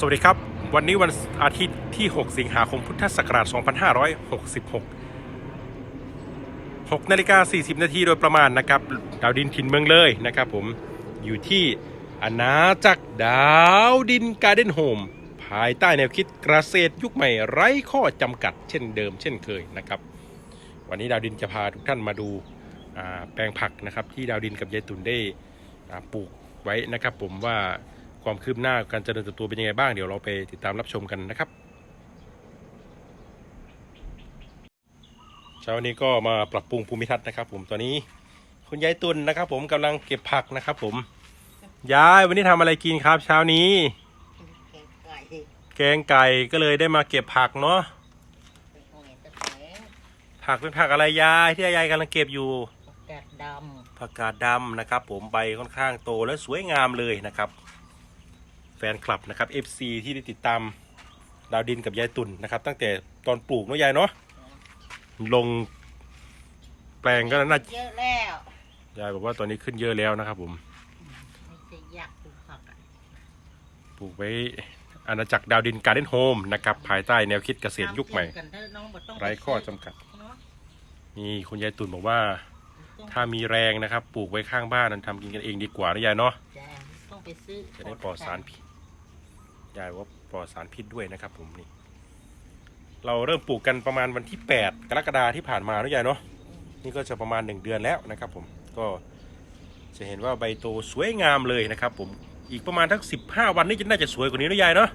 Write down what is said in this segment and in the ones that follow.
สวัสดีครับ วันนี้วันอาทิตย์ที่ 6 สิงหาคมพุทธศักราช 2566 6นาฬิกา 40 นาทีโดยประมาณนะครับ ดาวดินถิ่นเมืองเลยนะครับผมอยู่ที่อาณาจักรดาวดินการ์เด้นโฮมภายใต้แนวคิดเกษตรยุคใหม่ไร้ข้อจำกัดเช่นเดิมเช่นเคยนะครับ วันนี้ดาวดินจะพาทุกท่านมาดูาแปลงผักนะครับที่ดาวดินกับยายตุนได้ปลูกไว้นะครับผมว่า ความคืบหน้าการเจริญเติบโตเป็นยังไงบ้างเดี๋ยวเราไปติดตามรับชมกันนะครับเช้าวันนี้ก็มาปรับปรุงภูมิทัศน์นะครับ ผมตอนนี้คุณยายตุนนะครับ ผมกำลังเก็บผักนะครับ ผมยายวันนี้ทำอะไรกินครับ เช้านี้แกงไก่แกงไก่ก็เลยได้มาเก็บผักเนาะเป็นหอยตะแคงผักเป็นผักอะไรยายที่ยายกำลังเก็บอยู่แกดดผักกาดดำนะครับ ผมใบค่อนข้างโตและสวยงามเลยนะครับ แฟนคลับนะครับ FC ที่ได้ติดตามดาวดินกับยายตุ่นนะครับ ตั้งแต่ตอนปลูกเนาะยายเนาะลงแปลงก็น่าำเยอะแล้วยายบอกว่าตอนนี้ขึ้นเยอะแล้วนะครับ ผมไม่ใช่อยากปลูกผักอะปลูกไว้อาณาจักรดาวดินการ์เด้นโฮมนะครับภายใต้แนวคิดเกษตรยุคใหม่ ทำเองกันเถอะน้องบ่ต้องปไร้ข้อจำกัด เนาะนี่คุณยายตุ่นบอกว่าต้องถ้ามีแรงนะครับ ปลูกไว้ข้างบ้านนั้นทำกินกันเองดีกว่านะยายเนาะจะต้องไปซื้อจะได้ปลอดสารพิษ ยายว่าปลอดสารพิษด้วยนะครับ ผมนี่ เราเริ่มปลูกกันประมาณวันที่ 8 กรกฎาที่ผ่านมาเนอะยายเนาะนี่ก็จะประมาณ 1 เดือนแล้วนะครับ ผมก็จะเห็นว่าใบโตสวยงามเลยนะครับ ผมอีกประมาณทั้ง15 วันนี่จะน่าจะสวยกว่านี้นะยายเนาะ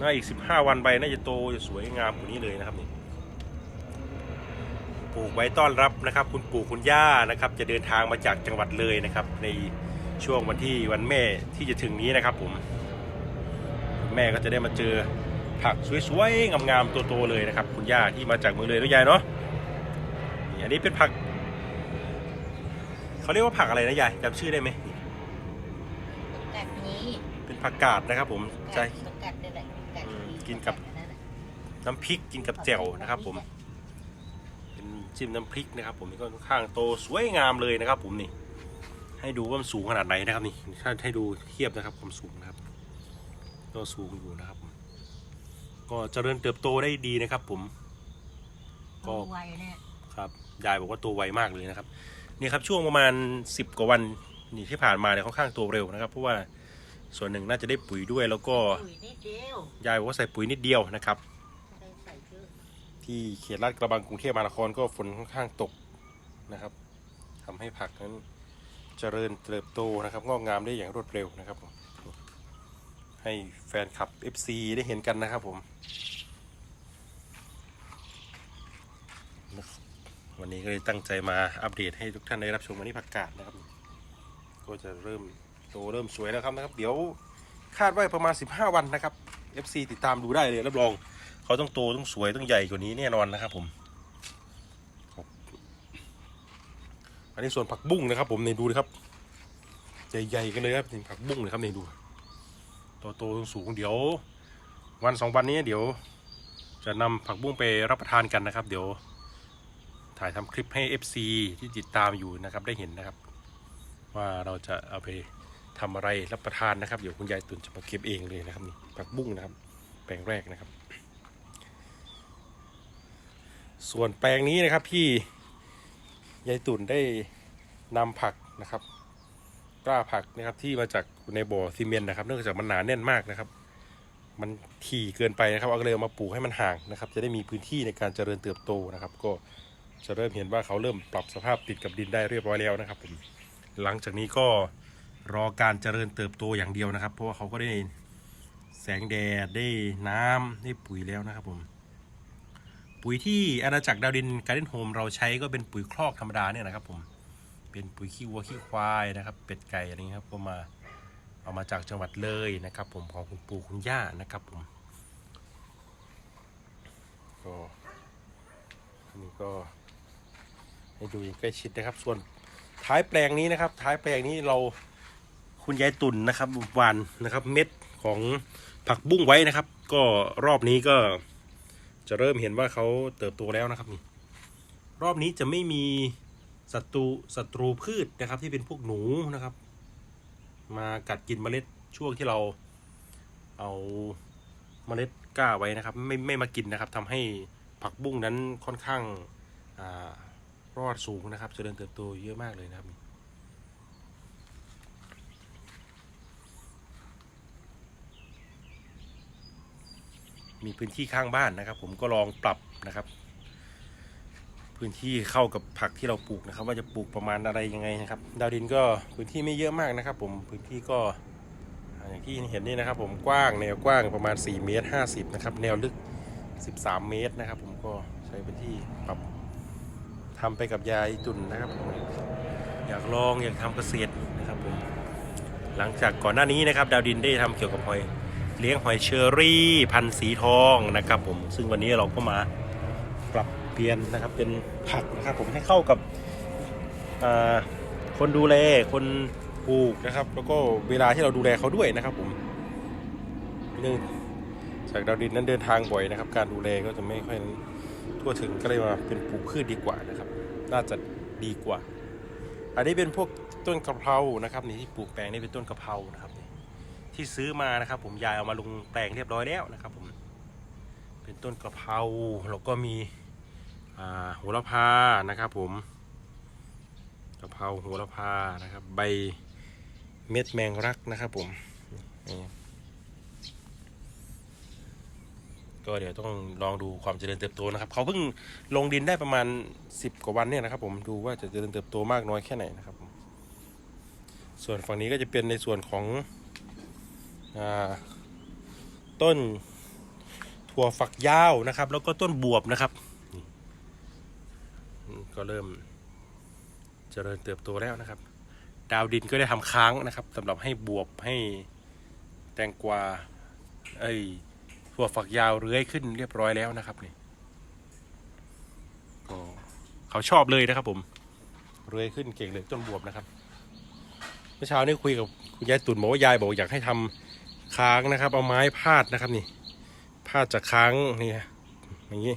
น่าอีก 15 วันใบน่าจะโตจะสวยงามกว่านี้เลยนะครับนี่ปลูกไว้ต้อนรับนะครับ คุณปู่คุณย่านะครับ จะเดินทางมาจากจังหวัดเลยนะครับ ในช่วงวันที่วันแม่ที่จะถึงนี้นะครับผม แม่ก็จะได้มาเจอผักสวยๆงามๆโตๆเลยนะครับ คุณย่าที่มาจากเมืองเลยนะยายเนาะนี่อันนี้เป็นผักเขาเรียกว่าผักอะไรนะยายจำชื่อได้ไหมนี่แกดนี้เป็นผักกาดนะครับ ผมใช่แกดนี่แหละแกดอืมนี้กินกับแนั่นแหละน้ำพริกกินกับแจ่วนะครับ ผม เป็นจิ้มน้ำพริกนะครับ ผมนี่ก็ค่อนข้างโตสวยงามเลยนะครับ ผมนี่ ให้ดูว่ามันสูงขนาดไหนนะครับนี่ถ้าให้ดูเทียบนะครับความสูงนะครับ ก็สูงอยู่นะครับ ก็เจริญเติบโตได้ดีนะครับ ผม ก็ไวเนี่ยครับยายบอกว่าโตไวมากเลยนะครับนี่ครับช่วงประมาณ 10 กว่าวันนี่ที่ผ่านมาเนี่ยค่อนข้างโตเร็วนะครับเพราะว่าส่วนหนึ่งน่าจะได้ปุ๋ยด้วย แล้วก็ปุ๋ยนิดเดียวยายบอกว่าใส่ปุ๋ยนิดเดียวนะครับไม่ได้ใส่เยอะที่เขตลาดกระบังกรุงเทพมหานครก็ฝนค่อนข้างตกนะครับทำให้ผักนั้นเจริญเติบโตนะครับงอกงามได้อย่างรวดเร็วนะครับผม ให้แฟนคลับ FC ได้เห็นกันนะครับผม วันนี้ก็เลยตั้งใจมาอัปเดตให้ทุกท่านได้รับชมวันนี้ผักกาดนะครับ ก็จะเริ่มโตเริ่มสวยแล้วครับนะครับ เดี๋ยวคาดว่าประมาณ 15 วันนะครับ FC ติดตามดูได้เลยรับรอง เขาต้องโตต้องสวยต้องใหญ่กว่านี้แน่นอนนะครับผมอันนี้ส่วนผักบุ้งนะครับ ผมนี่ดูนะครับ ใหญ่ๆกันเลยครับผักบุ้งนะครับนี่ดู โตโตๆสูงเดี๋ยว วันสองวันนี้เดี๋ยว จะนำผักบุ้งไปรับประทานกันนะครับ เดี๋ยว ถ่ายทำคลิปให้ FC ที่ติดตามอยู่นะครับได้เห็นนะครับ ว่าเราจะเอาไปทำอะไรรับประทานนะครับ เดี๋ยวคุณยายตุ่นจะมาเก็บเองเลยนะครับนี่ผักบุ้งนะครับ แปลงแรกนะครับ ส่วนแปลงนี้นะครับที่ยายตุ่นได้นำผักนะครับ กล้าผักนะครับที่มาจากในบ่อซีเมนต์นะครับ เนื่องจากมันหนาแน่นมากนะครับ มันถี่เกินไปนะครับเอาก็เลยเอามาปลูกให้มันห่างนะครับ จะได้มีพื้นที่ในการเจริญเติบโตนะครับ ก็จะเริ่มเห็นว่าเขาเริ่มปรับสภาพติดกับดินได้เรียบร้อยแล้วนะครับผมหลังจากนี้ก็รอการเจริญเติบโตอย่างเดียวนะครับ เพราะว่าเขาก็ได้แสงแดดได้น้ำได้ปุ๋ยแล้วนะครับผมปุ๋ยที่อาณาจักรดาวดินการ์เด้นโฮมเราใช้ก็เป็นปุ๋ยคลอกธรรมดาเนี่ยนะครับผม เป็นปุ๋ยขี้วัวขี้ควายนะครับ เป็ดไก่อะไรเงี้ยครับก็มาเอามาจากจังหวัดเลยนะครับ ผมของคุณปู่คุณย่านะครับผมก็อันนี้ก็ให้ดูอย่างใกล้ชิดนะครับ ส่วนท้ายแปลงนี้นะครับ ท้ายแปลงนี้เราคุณยายตุ่นนะครับหวานนะครับ เม็ดของผักบุ้งไว้นะครับ ก็รอบนี้ก็จะเริ่มเห็นว่าเขาเติบโตแล้วนะครับนี่รอบนี้จะไม่มี ศัตรูศัตรูพืชนะครับ ที่เป็นพวกหนูนะครับ มากัดกินเมล็ดช่วงที่เราเอาเมล็ดกล้าไว้นะครับ ไม่ไม่มากินนะครับทำให้ผักบุ้งนั้นค่อนข้างอารอดสูงนะครับเจริญเติบโตเยอะมากเลยนะครับมีพื้นที่ข้างบ้านนะครับ ผมก็ลองปรับนะครับ พื้นที่เข้ากับผักที่เราปลูกนะครับ ว่าจะปลูกประมาณอะไรยังไงนะครับ ดาวดินก็พื้นที่ไม่เยอะมากนะครับ ผมพื้นที่ก็อย่างที่เห็นนี่นะครับ ผมกว้างแนวกว้างประมาณ4เมตร50นะครับแนวลึก 13 เมตรนะครับ ผมก็ใช้พื้นที่ปรับทำไปกับยายจุนนะครับผมอยากลองอยากทำเกษตรนะครับผมหลังจากก่อนหน้านี้นะครับ ดาวดินได้ทำเกี่ยวกับหอยเลี้ยงหอยเชอรี่ พันธุ์สีทองนะครับ ผมซึ่งวันนี้เราก็มา เรียนนะครับเป็นผักนะครับผมให้เข้ากับคนดูแลคนปลูกนะครับ แล้วก็เวลาที่เราดูแลเขาด้วยนะครับผมเนื่องจากดาวดินนั้นเดินทางบ่อยนะครับ การดูแลก็จะไม่ค่อยทั่วถึงก็เลยมาเป็นปลูกพืชดีกว่านะครับ น่าจะดีกว่า อันนี้เป็นพวกต้นกะเพรานะครับนี่ที่ปลูกแปลงนี่เป็นต้นกะเพรานะครับที่ซื้อมานะครับ ผมยายเอามาลงแปลงเรียบร้อยแล้วนะครับ ผม เป็นต้นกระเพราแล้วก็มี โหระพานะครับผมกะเพราโหระพานะครับ ใบเม็ดแมงรักนะครับผมก็เดี๋ยวต้องลองดูความเจริญเติบโตนะครับ เขาเพิ่งลงดินได้ประมาณ 10 กว่าวันเนี่ยนะครับ ผมดูว่าจะเจริญเติบโตมากน้อยแค่ไหนนะครับผมส่วนฝั่งนี้ก็จะเป็นในส่วนของอต้นถั่วฝักยาวนะครับ แล้วก็ต้นบวบนะครับ ก็เริ่มเจริญเติบโตแล้วนะครับ ดาวดินก็ได้ทำค้างนะครับสำหรับให้บวบให้แตงกวาไอ้ถั่วฝักยาวเลื้อยขึ้นเรียบร้อยแล้วนะครับนี่ก็เขาชอบเลยนะครับ ผมเลื้อยขึ้นเก่งเลยต้นบวบนะครับเมื่อเช้านี้คุยกับคุณยายตุ่นบอกว่ายายบอกอยากให้ทำค้างนะครับ เอาไม้พาดนะครับนี่พาดจากค้างนี่ฮะอย่างนี้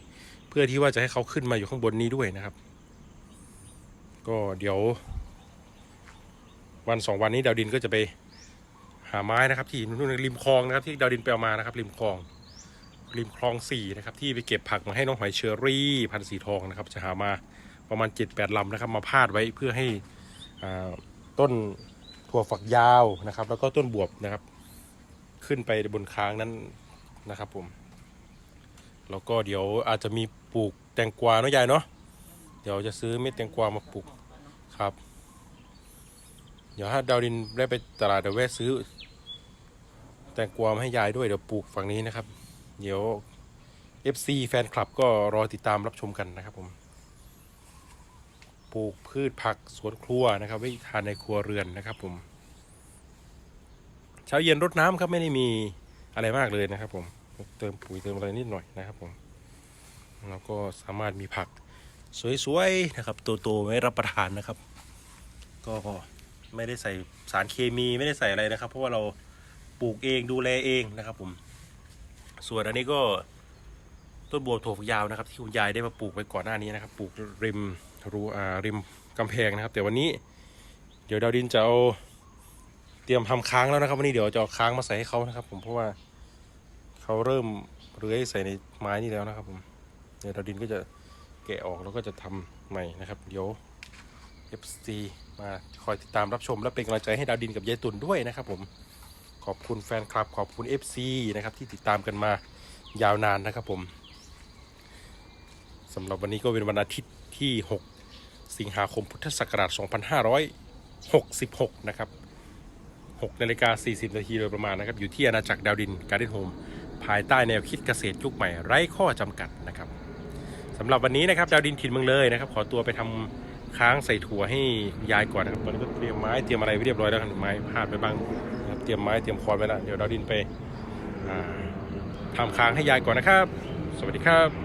เพื่อที่ว่าจะให้เขาขึ้นมาอยู่ข้างบนนี้ด้วยนะครับ ก็เดี๋ยว วันสองวันนี้ดาวดินก็จะไปหาไม้นะครับ ที่นู่นริมคลองนะครับ ที่ดาวดินไปเอามานะครับ ริมคลอง ริมคลองสี่นะครับ ที่ไปเก็บผักมาให้น้องหอยเชอรี่พันสีทองนะครับ จะหามาประมาณเจ็ดแปดลำนะครับ มาพาดไว้เพื่อให้ต้นถั่วฝักยาวนะครับ แล้วก็ต้นบวบนะครับ ขึ้นไปบนค้างนั้นนะครับผมแล้วก็เดี๋ยวอาจจะมีปลูกแตงกวาเนาะยายเนาะ เดี๋ยวจะซื้อเม็ดแตงกวามาปลูกครับ เดี๋ยวถ้าดาวดินได้ไปตลาดเดี๋ยวแวะซื้อ แตงกวามาให้ยายด้วยเดี๋ยวปลูกฝั่งนี้นะครับ เดี๋ยว FC แฟนคลับก็รอติดตามรับชมกันนะครับผมปลูกพืชผักสวนครัวนะครับไว้ทานในครัวเรือนนะครับ ผมเช้าเย็นรดน้ำครับไม่ได้มีอะไรมากเลยนะครับ ผม เติมปุ๋ยเติมอะไรนิดหน่อยนะครับ ผมแล้วก็สามารถมีผัก สวยๆนะครับโตๆไว้รับประทานนะครับ ก็ไม่ได้ใส่สารเคมีไม่ได้ใส่อะไรนะครับ เพราะว่าเราปลูกเองดูแลเองนะครับ ผม ส่วนอันนี้ก็ต้นบัวถั่วฝักยาวนะครับ ที่คุณยายได้มาปลูกไว้ก่อนหน้านี้นะครับ ปลูกริมรูอ่าริมกำแพงนะครับ แต่วันนี้ เดี๋ยวดาวดินจะเอาเตรียมทำค้างแล้วนะครับ วันนี้เดี๋ยวจะเอาค้างมาใส่ให้เขานะครับ ผมเพราะว่าเขาเริ่มเลื้อยใส่ในไม้นี่แล้วนะครับ ผมเดี๋ยวดาวดินก็จะ แกะออกแล้วก็จะทำใหม่นะครับ เดี๋ยว FC มาคอยติดตามรับชมและเป็นกำลังใจให้ดาวดินกับยายตุนด้วยนะครับ ผมขอบคุณแฟนคลับ ขอบคุณ FC นะครับที่ติดตามกันมายาวนานนะครับผมสำหรับวันนี้ก็เป็นวันอาทิตย์ที่ 6 สิงหาคมพุทธศักราช 2566 นะครับ6นาฬิกา 40 นาทีโดยประมาณนะครับ อยู่ที่อาณาจักรดาวดินการ์เดนโฮมภายใต้แนวคิดเกษตรยุคใหม่ไร้ข้อจำกัดนะครับ สำหรับวันนี้นะครับดาวดินถิ่นเมืองเลยนะครับ ขอตัวไปทำค้างใส่ถั่วให้ยายก่อนนะครับตอนนี้ก็เตรียมไม้เตรียมอะไรเรียบร้อยแล้วครับไม้พาดไปบ้างนะครับเตรียมไม้เตรียมคอนไว้แล้วเดี๋ยวดาวดินไปทำทำค้างให้ยายก่อนนะครับ สวัสดีครับ